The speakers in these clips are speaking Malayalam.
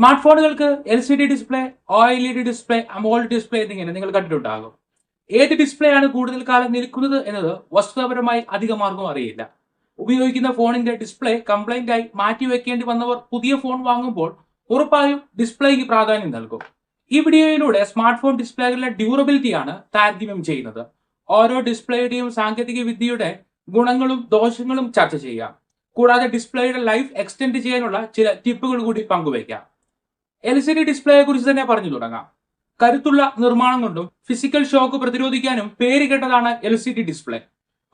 Smart ഫോണുകൾക്ക് L C D display O L E D display AMOLED display എന്നിങ്ങനെ നിങ്ങൾ കണ്ടിട്ടുണ്ടാകും. ഏത് ഡിസ്പ്ലേ ആണ് കൂടുതൽ കാലം നിൽക്കുന്നത് എന്നത് വസ്തുതാപരമായി അധികമാർക്കും അറിയില്ല. ഉപയോഗിക്കുന്ന ഫോണിന്റെ ഡിസ്പ്ലേ കംപ്ലൈന്റ് ആയി മാറ്റി വെക്കേണ്ടി വന്നവർ പുതിയ ഫോൺ വാങ്ങുമ്പോൾ ഉറപ്പായും ഡിസ്പ്ലേക്ക് പ്രാധാന്യം നൽകും. ഈ വീഡിയോയിലൂടെ സ്മാർട്ട് ഫോൺ ഡിസ്പ്ലേകളുടെ ഡ്യൂറബിലിറ്റിയാണ് താരതമ്യം ചെയ്യുന്നത്. ഓരോ ഡിസ്പ്ലേയുടെയും സാങ്കേതിക വിദ്യയുടെ ഗുണങ്ങളും ദോഷങ്ങളും ചർച്ച ചെയ്യാം. കൂടാതെ ഡിസ്പ്ലേയുടെ ലൈഫ് എക്സ്റ്റെൻഡ് ചെയ്യാനുള്ള ചില ടിപ്പുകൾ കൂടി പങ്കുവയ്ക്കാം. എൽ സി ഡി ഡിസ്പ്ലേയെ കുറിച്ച് തന്നെ പറഞ്ഞു തുടങ്ങാം. കരുത്തുള്ള നിർമ്മാണം കൊണ്ടും ഫിസിക്കൽ ഷോക്ക് പ്രതിരോധിക്കാനും പേര് കേട്ടതാണ് എൽ സി ഡി ഡിസ്പ്ലേ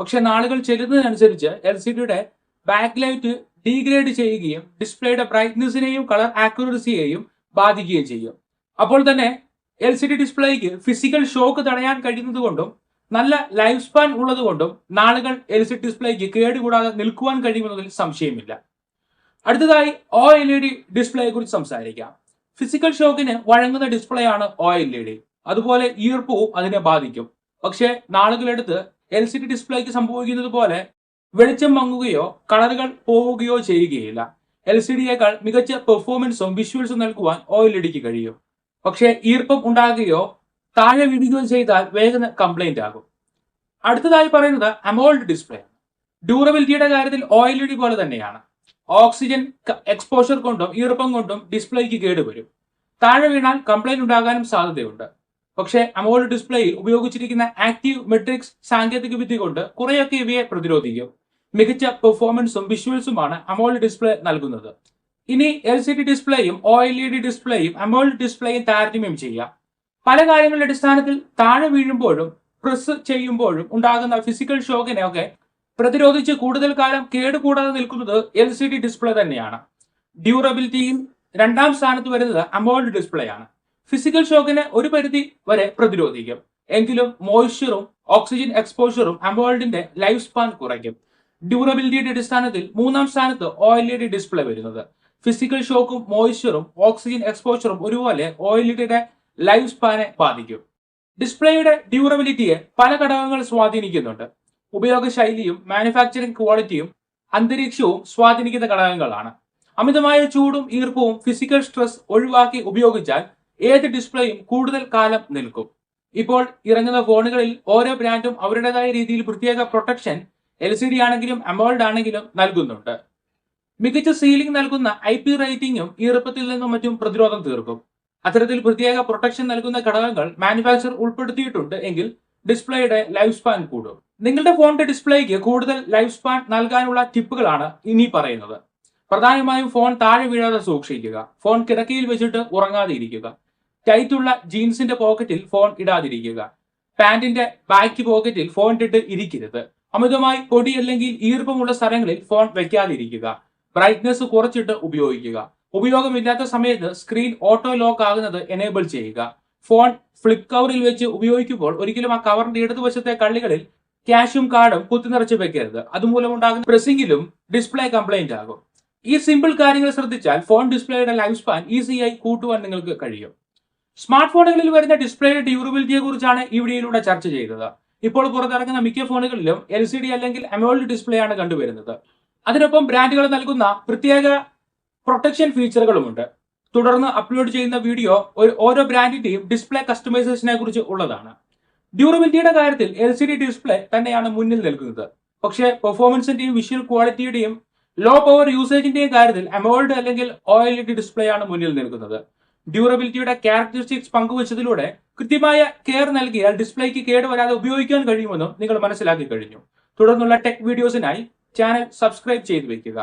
പക്ഷെ നാളുകൾ ചെല്ലുന്നതിനനുസരിച്ച് എൽ സി ഡിയുടെ ബാക്ക് ലൈറ്റ് ഡീഗ്രേഡ് ചെയ്യുകയും ഡിസ്പ്ലേയുടെ ബ്രൈറ്റ്നെസിനെയും കളർ ആക്യുറസിയെയും ബാധിക്കുകയും ചെയ്യും. അപ്പോൾ തന്നെ എൽ സി ഡി ഡിസ്പ്ലേക്ക് ഫിസിക്കൽ ഷോക്ക് തടയാൻ കഴിയുന്നത് കൊണ്ടും നല്ല ലൈഫ് സ്പാൻ ഉള്ളതുകൊണ്ടും നാളുകൾ എൽ സി ഡിസ്പ്ലേക്ക് കേടുകൂടാതെ നിൽക്കുവാൻ കഴിയുമെന്നതിൽ സംശയമില്ല. അടുത്തതായി ഒ എൽ ഇ ഡി ഡിസ്പ്ലേയെ കുറിച്ച് സംസാരിക്കാം. ഫിസിക്കൽ ഷോക്കിന് വഴങ്ങുന്ന ഡിസ്പ്ലേ ആണ് ഒ എൽ ഇ ഡി അതുപോലെ ഈർപ്പവും അതിനെ ബാധിക്കും. പക്ഷേ നാളുകളെടുത്ത് എൽ സി ഡി ഡിസ്പ്ലേക്ക് സംഭവിക്കുന്നത് പോലെ വെളിച്ചം മങ്ങുകയോ കളറുകൾ പോവുകയോ ചെയ്യുകയില്ല. എൽ സി ഡിയേക്കാൾ മികച്ച പെർഫോമൻസും വിഷ്വൽസും നൽകുവാൻ ഒ എൽ ഇ ഡിക്ക് കഴിയും. പക്ഷേ ഈർപ്പം ഉണ്ടാകുകയോ താഴെ വീഴുകയോ ചെയ്താൽ വേഗം കംപ്ലൈന്റ് ആകും. അടുത്തതായി പറയുന്നത് അമോൾഡ് ഡിസ്പ്ലേ ആണ്. ഡ്യൂറബിലിറ്റിയുടെ കാര്യത്തിൽ ഒ എൽ ഇ ഡി പോലെ തന്നെയാണ്. ഓക്സിജൻ എക്സ്പോഷർ കൊണ്ടും ഈർപ്പം കൊണ്ടും ഡിസ്പ്ലേക്ക് കേടുവരും താഴെ വീണാൽ കംപ്ലൈന്റ് ഉണ്ടാകാനും സാധ്യതയുണ്ട്. പക്ഷേ അമോൾഡ് ഡിസ്പ്ലേയിൽ ഉപയോഗിച്ചിരിക്കുന്ന ആക്റ്റീവ് മെട്രിക്സ് സാങ്കേതിക വിദ്യ കൊണ്ട് കുറെയൊക്കെ ഇവയെ പ്രതിരോധിക്കും. മികച്ച പെർഫോമൻസും വിഷ്വൽസുമാണ് അമോൾഡ് ഡിസ്പ്ലേ നൽകുന്നത്. ഇനി എൽ സി ഡി ഡിസ്പ്ലേയും ഒ എൽ ഇ ഡി ഡിസ്പ്ലേയും അമോൾഡ് ഡിസ്പ്ലേയും താരതമ്യം ചെയ്യാം. പല കാര്യങ്ങളുടെ അടിസ്ഥാനത്തിൽ താഴെ വീഴുമ്പോഴും പ്രസ് ചെയ്യുമ്പോഴും ഉണ്ടാകുന്ന ഫിസിക്കൽ ഷോക്കിനെ ഒക്കെ പ്രതിരോധിച്ച് കൂടുതൽ കാലം കേടുകൂടാതെ നിൽക്കുന്നത് എൽ സി ഡി ഡിസ്പ്ലേ തന്നെയാണ്. ഡ്യൂറബിലിറ്റിയിൽ രണ്ടാം സ്ഥാനത്ത് വരുന്നത് അമോൾഡ് ഡിസ്പ്ലേ ആണ്. ഫിസിക്കൽ ഷോക്കിനെ ഒരു പരിധി വരെ പ്രതിരോധിക്കും. എങ്കിലും മോയ്സ്ചറും ഓക്സിജൻ എക്സ്പോഷറും അമോൾഡിന്റെ ലൈഫ് സ്പാൻ കുറയ്ക്കും. ഡ്യൂറബിലിറ്റിയുടെ അടിസ്ഥാനത്തിൽ മൂന്നാം സ്ഥാനത്ത് O L E D display വരുന്നത്. ഫിസിക്കൽ ഷോക്കും മോയ്സ്ചറും ഓക്സിജൻ എക്സ്പോഷറും ഒരുപോലെ ഒ എൽ ഇ ഡിയുടെ ലൈഫ് സ്പാനെ ബാധിക്കും. ഡിസ്പ്ലേയുടെ ഡ്യൂറബിലിറ്റിയെ പല ഘടകങ്ങൾ സ്വാധീനിക്കുന്നുണ്ട്. ഉപയോഗശൈലിയും മാനുഫാക്ചറിംഗ് ക്വാളിറ്റിയും അന്തരീക്ഷവും സ്വാധീനിക്കുന്ന ഘടകങ്ങളാണ്. അമിതമായ ചൂടും ഈർപ്പവും ഫിസിക്കൽ സ്ട്രെസ് ഒഴിവാക്കി ഉപയോഗിച്ചാൽ ഏത് ഡിസ്പ്ലേയും കൂടുതൽ കാലം നിൽക്കും. ഇപ്പോൾ ഇറങ്ങുന്ന ഫോണുകളിൽ ഓരോ ബ്രാൻഡും അവരുടേതായ രീതിയിൽ പ്രത്യേക പ്രൊട്ടക്ഷൻ എൽ സി ഡി ആണെങ്കിലും അമോൾഡ് ആണെങ്കിലും നൽകുന്നുണ്ട്. മികച്ച സീലിംഗ് നൽകുന്ന ഐ പി റേറ്റിംഗും ഈർപ്പത്തിൽ നിന്നും മറ്റും പ്രതിരോധം തീർക്കും. അത്തരത്തിൽ പ്രത്യേക പ്രൊട്ടക്ഷൻ നൽകുന്ന ഘടകങ്ങൾ മാനുഫാക്ചർ ഉൾപ്പെടുത്തിയിട്ടുണ്ട് എങ്കിൽ ഡിസ്പ്ലേയുടെ ലൈഫ് സ്പാൻ കൂടും. നിങ്ങളുടെ ഫോണിന്റെ ഡിസ്പ്ലേക്ക് കൂടുതൽ ലൈഫ് സ്പാൻ നൽകാനുള്ള ടിപ്പുകളാണ് ഇനി പറയുന്നത്. പ്രധാനമായും ഫോൺ താഴെ വീഴാതെ സൂക്ഷിക്കുക. ഫോൺ കിടക്കയിൽ വെച്ചിട്ട് ഉറങ്ങാതെ ഇരിക്കുക. ടൈറ്റുള്ള ജീൻസിന്റെ പോക്കറ്റിൽ ഫോൺ ഇടാതിരിക്കുക. പാന്റിന്റെ ബാക്ക് പോക്കറ്റിൽ ഫോൺ ഇട്ടിട്ട് ഇരിക്കരുത്. അമിതമായി പൊടി അല്ലെങ്കിൽ ഈർപ്പമുള്ള സ്ഥലങ്ങളിൽ ഫോൺ വെക്കാതിരിക്കുക. ബ്രൈറ്റ്നസ് കുറച്ചിട്ട് ഉപയോഗിക്കുക. ഉപയോഗമില്ലാത്ത സമയത്ത് സ്ക്രീൻ ഓട്ടോ ലോക്ക് ആകുന്നത് എനേബിൾ ചെയ്യുക. ഫോൺ ഫ്ലിപ്പ് കവറിൽ വെച്ച് ഉപയോഗിക്കുമ്പോൾ ഒരിക്കലും ആ കവറിന്റെ ഇടതുവശത്തെ കള്ളികളിൽ ക്യാഷും കാർഡും കുത്തിനിറച്ച് വെക്കരുത്. അതുമൂലം ഉണ്ടാകുന്ന പ്രസിംഗിലും ഡിസ്പ്ലേ കംപ്ലൈന്റ് ആകും. ഈ സിമ്പിൾ കാര്യങ്ങൾ ശ്രദ്ധിച്ചാൽ ഫോൺ ഡിസ്പ്ലേയുടെ ലൈഫ് സ്പാൻ ഈസിയായി കൂട്ടുവാൻ നിങ്ങൾക്ക് കഴിയും. സ്മാർട്ട് ഫോണുകളിൽ വരുന്ന ഡിസ്പ്ലേയുടെ ഡ്യൂറബിലിറ്റിയെ കുറിച്ചാണ് ഈ വീഡിയോയിലൂടെ ചർച്ച ചെയ്തത്. ഇപ്പോൾ പുറത്തിറങ്ങുന്ന മിക്ക ഫോണുകളിലും എൽ സി ഡി അല്ലെങ്കിൽ അമോൾഡ് ഡിസ്പ്ലേ ആണ് കണ്ടുവരുന്നത്. അതിനൊപ്പം ബ്രാൻഡുകൾ നൽകുന്ന പ്രത്യേക പ്രൊട്ടക്ഷൻ ഫീച്ചറുകളുമുണ്ട് തുടർന്ന് അപ്ലോഡ് ചെയ്യുന്ന വീഡിയോ ഒരു ഓരോ ബ്രാൻഡിന്റെയും ഡിസ്പ്ലേ കസ്റ്റമൈസേഷനെ കുറിച്ച് ഉള്ളതാണ്. ഡ്യൂറബിലിറ്റിയുടെ കാര്യത്തിൽ എൽ സി ഡി ഡിസ്പ്ലേ തന്നെയാണ് മുന്നിൽ നിൽക്കുന്നത്. പക്ഷേ പെർഫോമൻസിന്റെയും വിഷ്വൽ ക്വാളിറ്റിയുടെയും ലോ പവർ യൂസേജിന്റെയും കാര്യത്തിൽ അമോൾഡ് അല്ലെങ്കിൽ ഒ എൽ ഡി ഡിസ്പ്ലേ ആണ് മുന്നിൽ നിൽക്കുന്നത്. ഡ്യൂറബിലിറ്റിയുടെ ക്യാരക്ടറിസ്റ്റിക്സ് പങ്കുവച്ചതിലൂടെ കൃത്യമായ കെയർ നൽകിയാൽ ഡിസ്പ്ലേക്ക് കേടുവരാതെ ഉപയോഗിക്കാൻ കഴിയുമെന്നും നിങ്ങൾ മനസ്സിലാക്കി കഴിഞ്ഞു. തുടർന്നുള്ള ടെക് വീഡിയോസിനായി ചാനൽ സബ്സ്ക്രൈബ് ചെയ്തു വെക്കുക